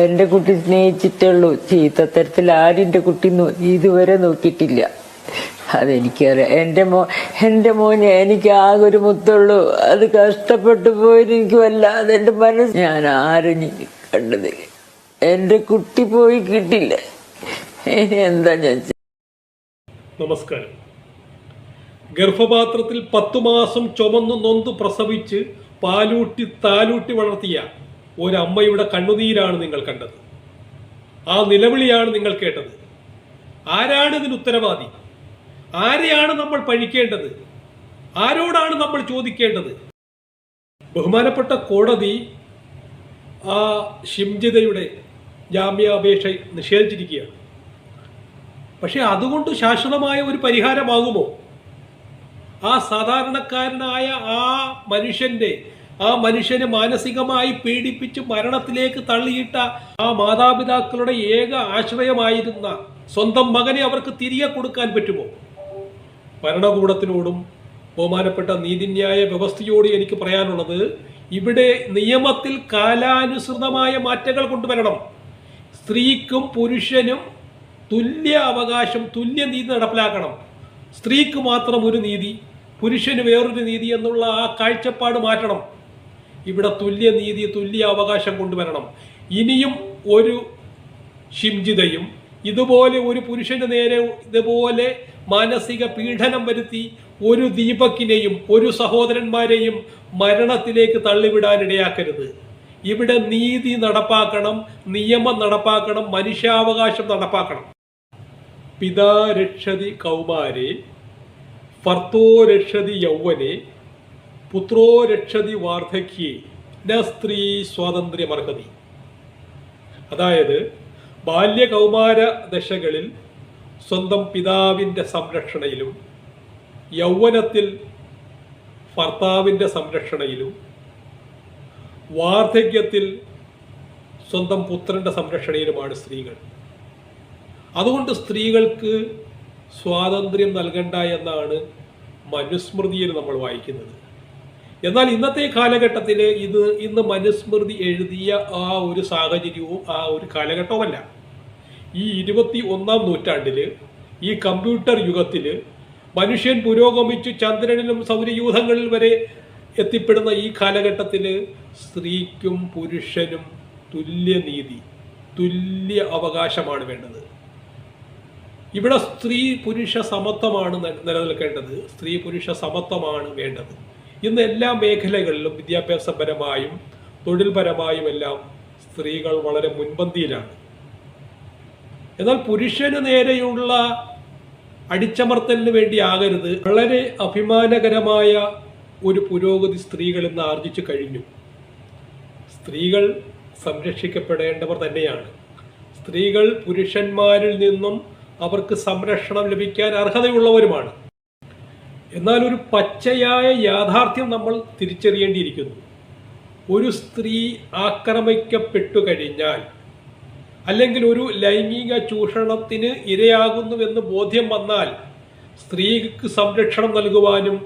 എന്റെ കുട്ടി സ്നേഹിച്ചിട്ടുള്ളൂ. ചീത്തത്തരത്തിൽ ആരും എന്റെ കുട്ടി ഇതുവരെ നോക്കിയിട്ടില്ല. അതെനിക്കറിയാം. എന്റെ മോ എന്റെ മോനെ എനിക്ക് ആകെ ഒരു മുത്തുള്ളൂ. അത് കഷ്ടപ്പെട്ടു പോയിട്ട് എനിക്ക് വല്ലാതെ എന്റെ മനസ്സ് ഞാൻ ആരും കണ്ടത് എന്റെ കുട്ടി പോയി കിട്ടില്ല. ഇനി എന്താ ഞാൻ നമസ്കാരം. ഗർഭപാത്രത്തിൽ പത്തു മാസം ചുമന്നു നൊന്ത് പ്രസവിച്ച് പാലൂട്ടി താലൂട്ടി വളർത്തിയ ഒരമ്മയുടെ കണ്ണുനീരാണ് നിങ്ങൾ കണ്ടത്. ആ നിലവിളിയാണ് നിങ്ങൾ കേട്ടത്. ആരാണ് ഇതിന് ഉത്തരവാദി? ആരെയാണ് നമ്മൾ പഴിക്കേണ്ടത്? ആരോടാണ് നമ്മൾ ചോദിക്കേണ്ടത്? ബഹുമാനപ്പെട്ട കോടതി ആ ഷിംജിതയുടെ ജാമ്യാപേക്ഷ നിഷേധിച്ചിരിക്കുകയാണ്. പക്ഷെ അതുകൊണ്ട് ശാശ്വതമായ ഒരു പരിഹാരമാകുമോ? ആ സാധാരണക്കാരനായ ആ മനുഷ്യന്റെ ആ മനുഷ്യനെ മാനസികമായി പീഡിപ്പിച്ച് മരണത്തിലേക്ക് തള്ളിയിട്ട ആ മാതാപിതാക്കളുടെ ഏക ആശ്രയമായിരുന്ന സ്വന്തം മകനെ അവർക്ക് തിരികെ കൊടുക്കാൻ പറ്റുമോ? ഭരണകൂടത്തിനോടും ബഹുമാനപ്പെട്ട നീതിന്യായ വ്യവസ്ഥയോട് എനിക്ക് പറയാനുള്ളത് ഇവിടെ നിയമത്തിൽ കാലാനുസൃതമായ മാറ്റങ്ങൾ കൊണ്ടുവരണം. സ്ത്രീക്കും പുരുഷനും തുല്യ അവകാശം തുല്യ നീതി നടപ്പിലാക്കണം. സ്ത്രീക്ക് മാത്രം ഒരു നീതി പുരുഷന് വേറൊരു നീതി എന്നുള്ള ആ കാഴ്ചപ്പാട് മാറ്റണം. ഇവിടെ തുല്യ നീതി തുല്യ അവകാശം കൊണ്ടുവരണം. ഇനിയും ഒരു ഷിംജിതയും ഇതുപോലെ ഒരു പുരുഷന്റെ നേരെ ഇതുപോലെ മാനസിക പീഡനം വരുത്തി ഒരു ദീപക്കിനെയും ഒരു സഹോദരന്മാരെയും മരണത്തിലേക്ക് തള്ളിവിടാനിടയാക്കരുത്. ഇവിടെ നീതി നടപ്പാക്കണം നിയമം നടപ്പാക്കണം മനുഷ്യാവകാശം നടപ്പാക്കണം. പിതാ രക്ഷതി കൗമാരെ ഫർത്തോ രക്ഷതി യൗവനെ പുത്രോ രക്ഷതി വാർദ്ധക്യേ ന സ്ത്രീ സ്വാതന്ത്ര്യമർഹതി. അതായത് ബാല്യകൗമാര ദശകളിൽ സ്വന്തം പിതാവിന്റെ സംരക്ഷണയിലും യൗവനത്തിൽ ഭർത്താവിന്റെ സംരക്ഷണയിലും വാർദ്ധക്യത്തിൽ സ്വന്തം പുത്രന്റെ സംരക്ഷണയിലുമാണ് സ്ത്രീകൾ. അതുകൊണ്ട് സ്ത്രീകൾക്ക് സ്വാതന്ത്ര്യം നൽകണ്ട എന്നാണ് മനുസ്മൃതിയിൽ നമ്മൾ വായിക്കുന്നത്. എന്നാൽ ഇന്നത്തെ കാലഘട്ടത്തിൽ ഇത് ഇന്ന് മനുസ്മൃതി എഴുതിയ ആ ഒരു സാഹചര്യവും ആ ഒരു കാലഘട്ടവുമല്ല. ഈ ഇരുപത്തി ഒന്നാം നൂറ്റാണ്ടിൽ ഈ കമ്പ്യൂട്ടർ യുഗത്തിൽ മനുഷ്യൻ പുരോഗമിച്ചു ചന്ദ്രനിലും സൗരയൂഥങ്ങളിൽ വരെ എത്തിപ്പെടുന്ന ഈ കാലഘട്ടത്തിൽ സ്ത്രീക്കും പുരുഷനും തുല്യനീതി തുല്യ അവകാശമാണ് വേണ്ടത്. ഇവിടെ സ്ത്രീ പുരുഷ സമത്വമാണ് നിലനിൽക്കേണ്ടത്. സ്ത്രീ പുരുഷ സമത്വമാണ് വേണ്ടത്. ഇന്ന് എല്ലാ മേഖലകളിലും വിദ്യാഭ്യാസപരമായും തൊഴിൽപരമായും എല്ലാം സ്ത്രീകൾ വളരെ മുൻപന്തിയിലാണ്. എന്നാൽ പുരുഷന് നേരെയുള്ള അടിച്ചമർത്തലിന് വേണ്ടി ആകരുത് വളരെ അഭിമാനകരമായ ഒരു പുരോഗതി സ്ത്രീകൾ ഇന്ന് ആർജിച്ചു കഴിഞ്ഞു. സ്ത്രീകൾ സംരക്ഷിക്കപ്പെടേണ്ടവർ തന്നെയാണ്. സ്ത്രീകൾ പുരുഷന്മാരിൽ നിന്നും അവർക്ക് സംരക്ഷണം ലഭിക്കാൻ അർഹതയുള്ളവരുമാണ്. എന്നാൽ ഒരു പച്ചയായ യാഥാർത്ഥ്യം നമ്മൾ തിരിച്ചറിയേണ്ടിയിരിക്കുന്നു. ഒരു സ്ത്രീ ആക്രമിക്കപ്പെട്ടു കഴിഞ്ഞാൽ അല്ലെങ്കിൽ ഒരു ലൈംഗിക ചൂഷണത്തിന് ഇരയാകുന്നുവെന്ന് ബോധ്യം വന്നാൽ സ്ത്രീക്ക് സംരക്ഷണം നൽകുവാനും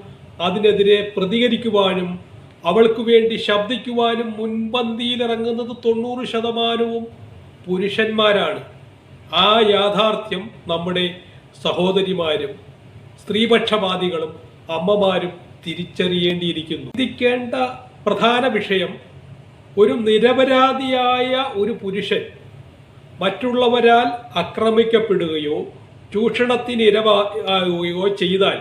അതിനെതിരെ പ്രതികരിക്കുവാനും അവൾക്ക് വേണ്ടി ശബ്ദിക്കുവാനും മുൻപന്തിയിലിറങ്ങുന്നത് തൊണ്ണൂറ് ശതമാനവും പുരുഷന്മാരാണ്. ആ യാഥാർത്ഥ്യം നമ്മുടെ സഹോദരിമാരും സ്ത്രീപക്ഷവാദികളും അമ്മമാരും തിരിച്ചറിയേണ്ടിയിരിക്കുന്നു. ചിന്തിക്കേണ്ട പ്രധാന വിഷയം ഒരു നിരപരാധിയായ ഒരു പുരുഷൻ മറ്റുള്ളവരാൽ ആക്രമിക്കപ്പെടുകയോ ചൂഷണത്തിന് ഇരവാകുകയോ ചെയ്താൽ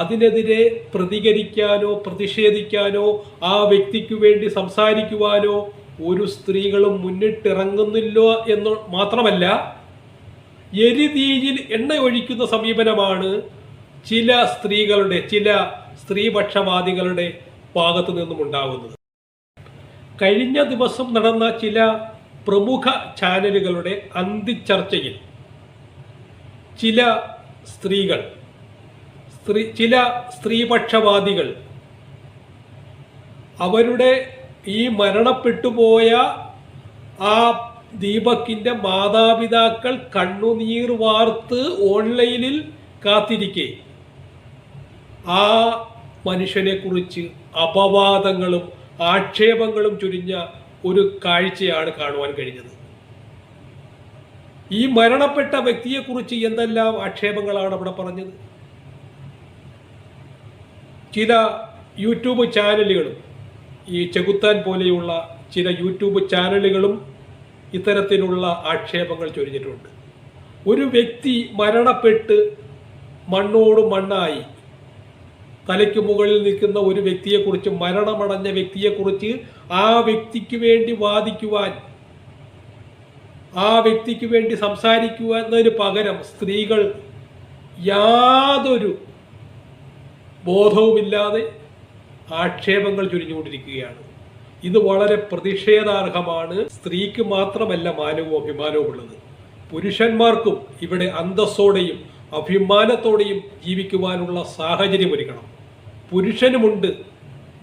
അതിനെതിരെ പ്രതികരിക്കാനോ പ്രതിഷേധിക്കാനോ ആ വ്യക്തിക്ക് വേണ്ടി സംസാരിക്കുവാനോ ഒരു സ്ത്രീകളും മുന്നിട്ടിറങ്ങുന്നില്ല എന്ന് മാത്രമല്ല എരിതീയിൽ എണ്ണ ഒഴിക്കുന്ന സമീപനമാണ് ചില സ്ത്രീകളുടെ ചില സ്ത്രീപക്ഷവാദികളുടെ ഭാഗത്തു നിന്നും ഉണ്ടാകുന്നത് കഴിഞ്ഞ ദിവസം നടന്ന ചില പ്രമുഖ ചാനലുകളുടെ അന്തിച്ചർച്ചയിൽ ചില സ്ത്രീകൾ സ്ത്രീ ചില സ്ത്രീപക്ഷവാദികൾ അവരുടെ ഈ മരണപ്പെട്ടുപോയ ആ ദീപക്കിന്റെ മാതാപിതാക്കൾ കണ്ണുനീർ വാർത്ത് ഓൺലൈനിൽ കാത്തിരിക്കെ. ആ മനുഷ്യനെക്കുറിച്ച് അപവാദങ്ങളും ആക്ഷേപങ്ങളും ചുരിഞ്ഞ ഒരു കാഴ്ചയാണ് കാണുവാൻ കഴിഞ്ഞത്. ഈ മരണപ്പെട്ട വ്യക്തിയെക്കുറിച്ച് എന്തെല്ലാം ആക്ഷേപങ്ങളാണ് അവിടെ പറഞ്ഞത്? ചില യൂട്യൂബ് ചാനലുകളും ഈ ചെകുത്താൻ പോലെയുള്ള ചില യൂട്യൂബ് ചാനലുകളും ഇത്തരത്തിലുള്ള ആക്ഷേപങ്ങൾ ചൊരിഞ്ഞിട്ടുണ്ട്. ഒരു വ്യക്തി മരണപ്പെട്ട് മണ്ണോട് മണ്ണായി തലയ്ക്ക് മുകളിൽ നിൽക്കുന്ന ഒരു വ്യക്തിയെക്കുറിച്ച് മരണമടഞ്ഞ വ്യക്തിയെക്കുറിച്ച് ആ വ്യക്തിക്ക് വേണ്ടി വാദിക്കുവാൻ ആ വ്യക്തിക്ക് വേണ്ടി സംസാരിക്കുവാന്നതിന് പകരം സ്ത്രീകൾ യാതൊരു ബോധവുമില്ലാതെ ആക്ഷേപങ്ങൾ ചുരിഞ്ഞുകൊണ്ടിരിക്കുകയാണ്. ഇത് വളരെ പ്രതിഷേധാർഹമാണ്. സ്ത്രീക്ക് മാത്രമല്ല മാനവും അഭിമാനവും ഉള്ളത് പുരുഷന്മാർക്കും ഇവിടെ അന്തസ്സോടെയും അഭിമാനത്തോടെയും ജീവിക്കുവാനുള്ള സാഹചര്യം ഒരുക്കണം. പുരുഷനുമുണ്ട്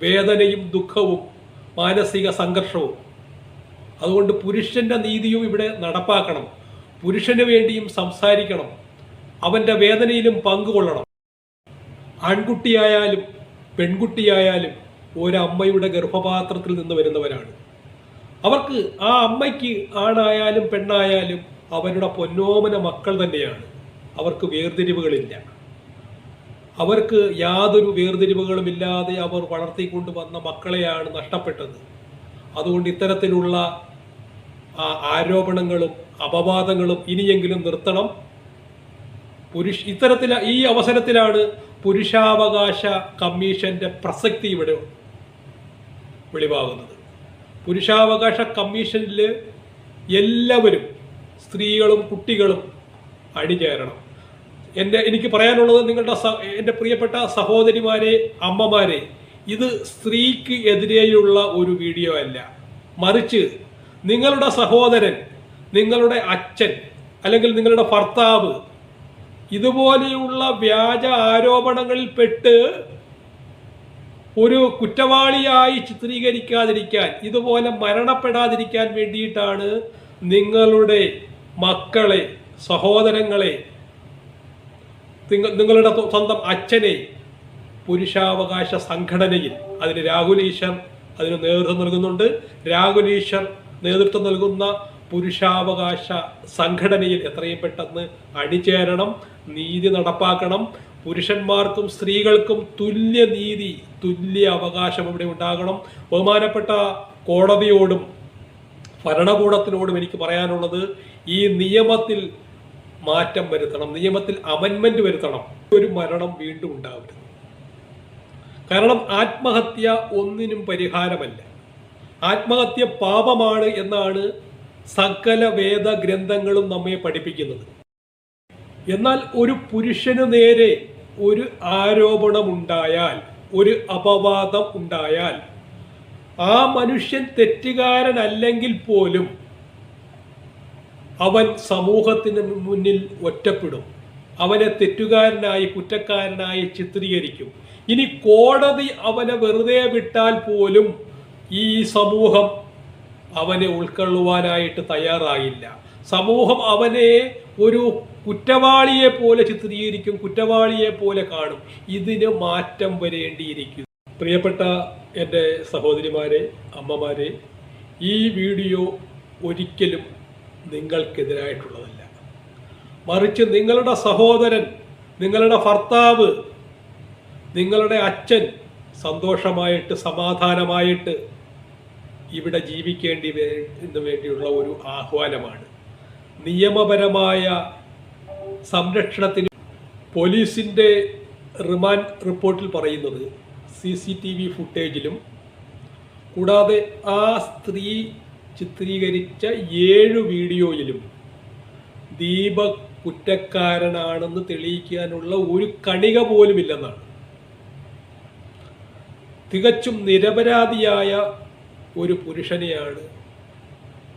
വേദനയും ദുഃഖവും മാനസിക സംഘർഷവും. അതുകൊണ്ട് പുരുഷന്റെ നീതിയും ഇവിടെ നടപ്പാക്കണം. പുരുഷന് വേണ്ടിയും സംസാരിക്കണം. അവന്റെ വേദനയിലും പങ്കുകൊള്ളണം. ആൺകുട്ടിയായാലും പെൺകുട്ടിയായാലും ഒരമ്മയുടെ ഗർഭപാത്രത്തിൽ നിന്ന് വരുന്നവരാണ്. അവർക്ക് ആ അമ്മയ്ക്ക് ആണായാലും പെണ്ണായാലും അവരുടെ പൊന്നോമന മക്കൾ തന്നെയാണ്. അവർക്ക് വേർതിരിവുകളില്ല. അവർക്ക് യാതൊരു വേർതിരിവുകളും ഇല്ലാതെ അവർ വളർത്തിക്കൊണ്ട് വന്ന മക്കളെയാണ് നഷ്ടപ്പെട്ടത്. അതുകൊണ്ട് ഇത്തരത്തിലുള്ള ആരോപണങ്ങളും അപവാദങ്ങളും ഇനിയെങ്കിലും നിർത്തണം. പുരുഷ ഇത്തരത്തിൽ ഈ അവസരത്തിലാണ് പുരുഷാവകാശ കമ്മീഷന്റെ പ്രസക്തി ഇവിടെ വെളിവാകുന്നത്. പുരുഷാവകാശ കമ്മീഷനിൽ എല്ലാവരും സ്ത്രീകളും കുട്ടികളും അണിചേരണം. എന്റെ എനിക്ക് പറയാനുള്ളത് നിങ്ങളുടെ എന്റെ പ്രിയപ്പെട്ട സഹോദരിമാരെ അമ്മമാരെ ഇത് സ്ത്രീക്ക് എതിരെയുള്ള ഒരു വീഡിയോ അല്ല. മറിച്ച് നിങ്ങളുടെ സഹോദരൻ നിങ്ങളുടെ അച്ഛൻ അല്ലെങ്കിൽ നിങ്ങളുടെ ഭർത്താവ് ഇതുപോലെയുള്ള വ്യാജ ആരോപണങ്ങളിൽ പെട്ട് ഒരു കുറ്റവാളിയായി ചിത്രീകരിക്കാതിരിക്കാൻ ഇതുപോലെ മരണപ്പെടാതിരിക്കാൻ വേണ്ടിയിട്ടാണ് നിങ്ങളുടെ മക്കളെ സഹോദരങ്ങളെ നിങ്ങളുടെ സ്വന്തം അച്ഛനെ പുരുഷാവകാശ സംഘടനയിൽ അതിന് രാഹുൽ ഈശ്വർ അതിന് നേതൃത്വം നൽകുന്നുണ്ട്. രാഹുൽ ഈശ്വർ നേതൃത്വം നൽകുന്ന പുരുഷാവകാശ സംഘടനയിൽ എത്രയും പെട്ടെന്ന് അണിചേരണം നീതി നടപ്പാക്കണം. പുരുഷന്മാർക്കും സ്ത്രീകൾക്കും തുല്യ നീതി തുല്യ അവകാശം ഇവിടെ ഉണ്ടാകണം. ബഹുമാനപ്പെട്ട കോടതിയോടും ഭരണകൂടത്തിനോടും എനിക്ക് പറയാനുള്ളത് ഈ നിയമത്തിൽ മാറ്റം വരുത്തണം നിയമത്തിൽ അമൻമെന്റ് വരുത്തണം. ഒരു മരണം വീണ്ടും ഉണ്ടാവരുത്. കാരണം ആത്മഹത്യ ഒന്നിനും പരിഹാരമല്ല. ആത്മഹത്യ പാപമാണ് എന്നാണ് സകല വേദഗ്രന്ഥങ്ങളും നമ്മെ പഠിപ്പിക്കുന്നത്. എന്നാൽ ഒരു പുരുഷന് നേരെ ഒരു ആരോപണമുണ്ടായാൽ ഒരു അപവാദം ഉണ്ടായാൽ ആ മനുഷ്യൻ തെറ്റുകാരനല്ലെങ്കിൽ പോലും അവൻ സമൂഹത്തിന് മുന്നിൽ ഒറ്റപ്പെടും. അവനെ തെറ്റുകാരനായി കുറ്റക്കാരനായി ചിത്രീകരിക്കും. ഇനി കോടതി അവനെ വെറുതെ വിട്ടാൽ പോലും ഈ സമൂഹം അവനെ ഉൾക്കൊള്ളുവാനായിട്ട് തയ്യാറായില്ല. സമൂഹം അവനെ ഒരു കുറ്റവാളിയെ പോലെ ചിത്രീകരിക്കും കുറ്റവാളിയെ പോലെ കാണും. ഇതിന് മാറ്റം വരേണ്ടിയിരിക്കുന്നു. പ്രിയപ്പെട്ട എന്റെ സഹോദരിമാരെ അമ്മമാരെ ഈ വീഡിയോ ഒരിക്കലും നിങ്ങൾക്കെതിരായിട്ടുള്ളതല്ല. മറിച്ച് നിങ്ങളുടെ സഹോദരൻ നിങ്ങളുടെ ഭർത്താവ് നിങ്ങളുടെ അച്ഛൻ സന്തോഷമായിട്ട് സമാധാനമായിട്ട് ഇവിടെ ജീവിക്കേണ്ടി വേണ്ടിയുള്ള ഒരു ആഹ്വാനമാണ്. നിയമപരമായ സംരക്ഷണത്തിന് പോലീസിന്റെ റിമാൻഡ് റിപ്പോർട്ടിൽ പറയുന്നത് സി സി ടി വി ഫുട്ടേജിലും കൂടാതെ ആ സ്ത്രീ ചിത്രീകരിച്ച ഏഴ് വീഡിയോയിലും ദീപക് കുറ്റക്കാരനാണെന്ന് തെളിയിക്കാനുള്ള ഒരു കണിക പോലുമില്ലെന്നാണ്. തികച്ചും നിരപരാധിയായ ഒരു പുരുഷനെയാണ്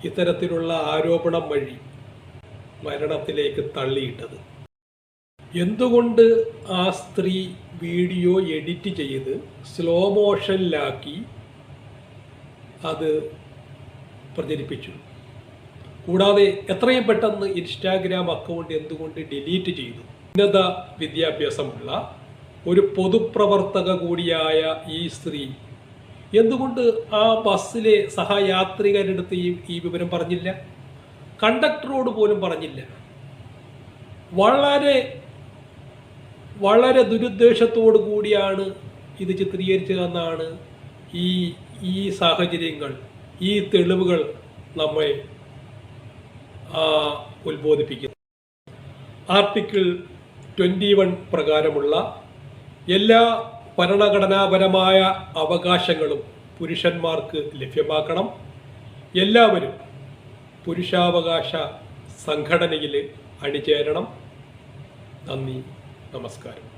ഇത്തരത്തിലുള്ള ആരോപണം വഴി മരണത്തിലേക്ക് തള്ളിയിട്ടത്. എന്തുകൊണ്ട് ആ സ്ത്രീ വീഡിയോ എഡിറ്റ് ചെയ്ത് സ്ലോ മോഷനിലാക്കി അത് പ്രചരിപ്പിച്ചു? കൂടാതെ എത്രയും പെട്ടെന്ന് ഇൻസ്റ്റാഗ്രാം അക്കൗണ്ട് എന്തുകൊണ്ട് ഡിലീറ്റ് ചെയ്തു? ഉന്നത വിദ്യാഭ്യാസമുള്ള ഒരു പൊതുപ്രവർത്തക കൂടിയായ ഈ സ്ത്രീ എന്തുകൊണ്ട് ആ ബസ്സിലെ സഹയാത്രികരെടുത്ത് ഈ ഈ വിവരം പറഞ്ഞില്ല? കണ്ടക്ടറോട് പോലും പറഞ്ഞില്ല. വളരെ വളരെ ദുരുദ്ദേശത്തോടു കൂടിയാണ് ഇത് ചിത്രീകരിച്ചതെന്നാണ് ഈ ഈ സാഹചര്യങ്ങൾ ഈ തെളിവുകൾ നമ്മെ ഉത്ബോധിപ്പിക്കുന്നത്. ആർട്ടിക്കിൾ ട്വന്റി വൺ പ്രകാരമുള്ള എല്ലാ ഭരണഘടനാപരമായ അവകാശങ്ങളും പുരുഷന്മാർക്ക് ലഭ്യമാക്കണം. എല്ലാവരും പുരുഷാവകാശ സംഘടനയിൽ അണിചേരണം. നന്ദി നമസ്കാരം.